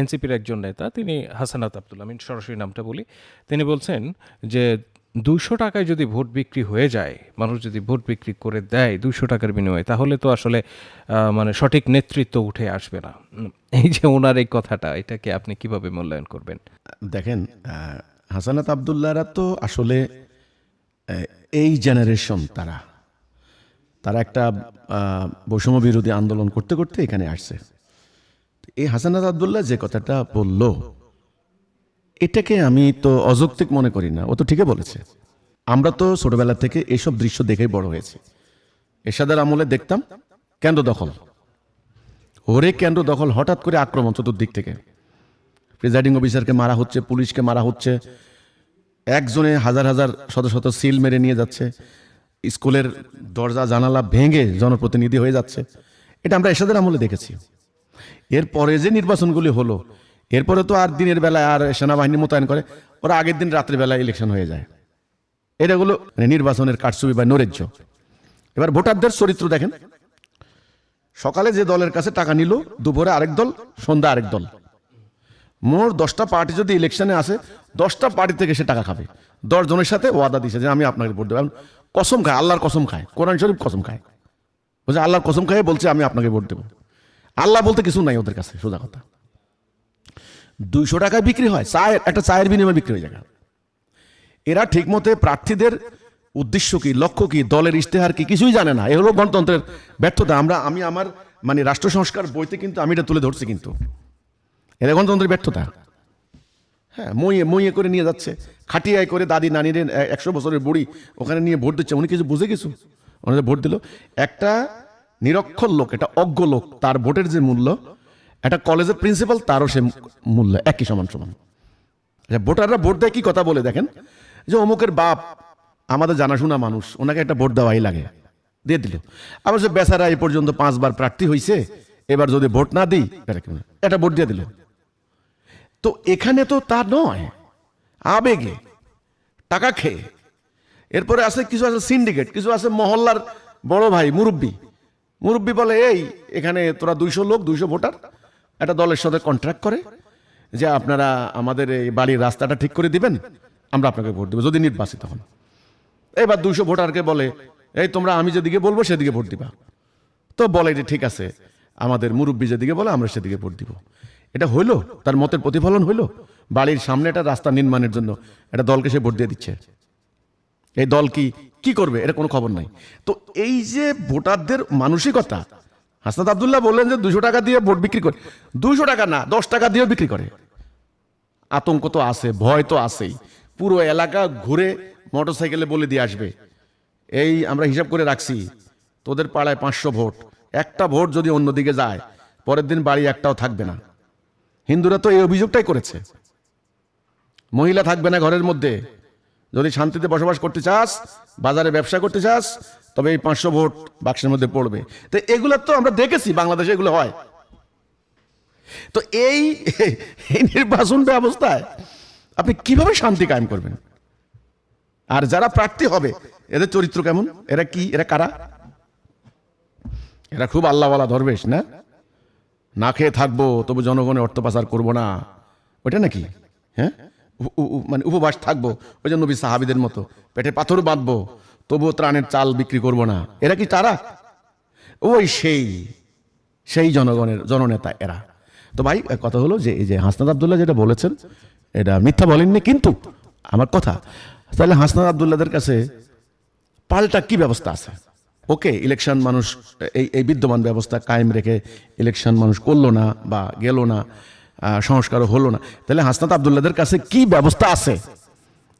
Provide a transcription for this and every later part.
এনসিপির একজন নেতা, তিনি হাসানাত আব্দুল আমিন, সরাসরি নামটা বলি। তিনি বলছেন যে দুশো টাকায় যদি ভোট বিক্রি হয়ে যায়, মানুষ যদি ভোট বিক্রি করে দেয় দুইশো টাকার বিনিময়ে, তাহলে তো আসলে মানে সঠিক নেতৃত্ব উঠে আসবে না। এই যে ওনার এই কথাটা, এটাকে আপনি কীভাবে মূল্যায়ন করবেন? দেখেন হাসানাত আবদুল্লাহরা তো আসলে এই জেনারেশন তারা। তারা একটা বৈষম্য বিরোধী আন্দোলন করতে করতে এখানে আসছে। এই হাসানাত আবদুল্লাহ যে কথাটা বলল, এটাকে আমি তো অযৌক্তিক মনে করি না, ও তো ঠিকই বলেছে। আমরা তো ছোটবেলা থেকে এইসব দৃশ্য দেখেই বড় হয়েছি। এরশাদের আমলে দেখতাম, কেন্দ্র দখল। ওরে কেন্দ্র দখল, হঠাৎ করে আক্রমণ চতুর্দিক থেকে। প্রিজাইডিং অফিসারকে মারা হচ্ছে, পুলিশকে মারা হচ্ছে। একজনে হাজার হাজার শত শত সিল মেরে নিয়ে যাচ্ছে। স্কুলের দরজা, জানালা ভেঙে জনপ্রতিনিধি হয়ে যাচ্ছে। এটা আমরা এসাদের আমলে দেখেছি। এরপরে যে নির্বাচনগুলি হলো, এরপরে তো আর দিনের বেলায় আর সেনাবাহিনী মোতায়েন করে, ওরা আগের দিন রাত্রের বেলায় ইলেকশন হয়ে যায়। এটাগুলো মানে নির্বাচনের কারসুবি বা নৈরাজ্য। এবার ভোটারদের চরিত্র দেখেন। সকালে যে দলের কাছে টাকা নিল, দুপুরে আরেক দল, সন্ধ্যা আরেক দল। মোর দশটা পার্টি যদি ইলেকশনে আসে, দশটা পার্টি থেকে সে টাকা খাবে। দশ জনের সাথে ওয়াদা দিছে যে আমি আপনাকে ভোট দেবো। কসম খায়, আল্লাহর কসম খায়, কোরআন শরীফ কসম খায়। বলছে, আল্লাহর কসম খায় বলছে, আমি আপনাকে ভোট দেবো। আল্লাহ বলতে কিছু নাই ওদের কাছে, সোজা কথা। দুইশো টাকায় বিক্রি হয়, চায়ের, একটা চায়ের বিনিময়ে বিক্রি হয়ে যায়। এরা ঠিকমতো প্রার্থীদের উদ্দেশ্য কি, লক্ষ্য কি, দলের ইশতেহার কি, কিছুই জানে না। এ হলো গণতন্ত্রের ব্যর্থতা। আমরা, আমি আমার মানে রাষ্ট্র সংস্কার বইতে কিন্তু আমি এটা তুলে ধরছি কিন্তু। এটা গণতন্ত্রের ব্যর্থতা। হ্যাঁ মইয়ে মইয়ে করে নিয়ে যাচ্ছে। খাটিয়ায় করে দাদি নানির একশো বছরের বুড়ি ওখানে নিয়ে ভোট দিচ্ছে। উনি কিছু বুঝে কিছু? ওনাদের ভোট দিল। একটা নিরক্ষর লোক, এটা অজ্ঞ লোক, তার ভোটের যে মূল্য একটা কলেজের প্রিন্সিপাল তারও সে মূল্য, একই সমান সমান। আচ্ছা ভোটাররা ভোট দেয় কি কথা বলে দেখেন? যে অমুকের বাপ আমাদের জানাশোনা মানুষ, ওনাকে একটা ভোট দেওয়াই লাগে, দিয়ে দিল। আবার সে বেচারা এই পর্যন্ত পাঁচবার প্রার্থী হয়েছে এবার যদি ভোট না দিই এটা ভোট দিয়ে দিল। তো এখানে তো তা নয়, আবেগে টাকা খেয়ে। এরপরে আছে, কিছু আছে সিন্ডিকেট কিছু আছে মহল্লার বড় ভাই, মুরব্বী মুরব্বী বলে, এই, এখানে তোরা দুইশো লোক, দুইশো ভোটার, একটা দলের সাথে কন্ট্রাক্ট করে যে আপনারা আমাদের এই বাড়ির রাস্তাটা ঠিক করে দিবেন, আমরা আপনাকে ভোট দেবো, যদি নির্বাচিত হন। এবার দুইশো ভোটারকে বলে, এই, তোমরা আমি যেদিকে বলব সেদিকে ভোট দিবা। তো বলে যে, ঠিক আছে, আমাদের মুরব্বী যেদিকে বলে, আমরা সেদিকে ভোট দিব। এটা হইল, তার মতের প্রতিফলন হইল, বাড়ির সামনে একটা রাস্তা নির্মাণের জন্য একটা দলকে সে ভোট দিয়ে দিচ্ছে। এই দল কি কি করবে? এটা কোনো খবর নাই। তো এই যে ভোটারদের মানসিকতা, হাসনাত আবদুল্লাহ বললেন যে দুশো টাকা দিয়ে ভোট বিক্রি করে, দুশো টাকা না, দশ টাকা দিয়েও বিক্রি করে। আতঙ্ক তো আছে, ভয় তো আছেই। পুরো এলাকা ঘুরে মোটরসাইকেলে বলে দিয়ে আসবে। এই আমরা হিসাব করে রাখছি, তোদের পাড়ায় পাঁচশো ভোট। একটা ভোট যদি অন্যদিকে যায়, পরের দিন বাড়ি একটাও থাকবে না। হিন্দুরা তো এই অভিযোগটাই করেছে। মহিলা থাকবে না ঘরের মধ্যে। যদি শান্তিতে বসবাস করতে চাস, বাজারে ব্যবসা করতে চাস, তবে এই পাঁচশো ভোট বাক্সের মধ্যে পড়বে। তো এগুলো তো আমরা দেখেছি, বাংলাদেশে এগুলো হয়। তো এই নির্বাচন ব্যবস্থায় আপনি কীভাবে শান্তি কায়েম করবেন? আর যারা প্রার্থী হবে, এদের চরিত্র কেমন? এরা কি? এরা কারা? এরা খুব আল্লাহওয়ালা ধরবেশ না? না খেয়ে থাকব, তবু জনগণের অর্থ পাচার করব না। ওটা নাকি? হ্যাঁ? মানে উপবাস থাকব, ওই জন্য নবী সাহাবিদের মতো। পেটে পাথর বাঁধবো, তবুও ত্রাণের চাল বিক্রি করব না। এরা কি তারা? ওই সেই সেই জনগণের, জননেতা এরা। তো ভাই কথা হলো যে, এই যে হাসনাদ আবদুল্লাহ যেটা বলেছেন, এটা মিথ্যা বলেননি, কিন্তু আমার কথা, তাহলে হাসনাদ আবদুল্লাদের কাছে পাল্টা কি ব্যবস্থা আছে? ওকে, ইলেকশন মানুষ, এই এই বিদ্যমান ব্যবস্থা কায়েম রেখে ইলেকশন মানুষ করল না বা গেল না সংস্কারও হলো না। তাহলে হাসনাত আবদুল্লাদের কাছে কি ব্যবস্থা আছে?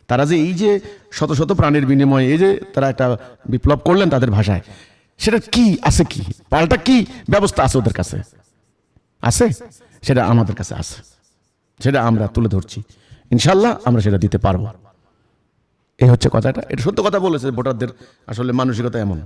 তারা যে এই যে শত শত প্রাণের বিনিময়ে এই যে তারা একটা বিপ্লব করলেন তাদের ভাষায়, সেটা কি আছে কি? পাল্টা কি ব্যবস্থা আছে ওদের কাছে? আছে? সেটা আমাদের কাছে আছে। সেটা আমরা তুলে ধরছি। ইনশাল্লাহ আমরা সেটা দিতে পারব। এই হচ্ছে কথাটা। এটা সত্য কথা বলেছে ভোটারদের। আসলে মানসিকতা এমন।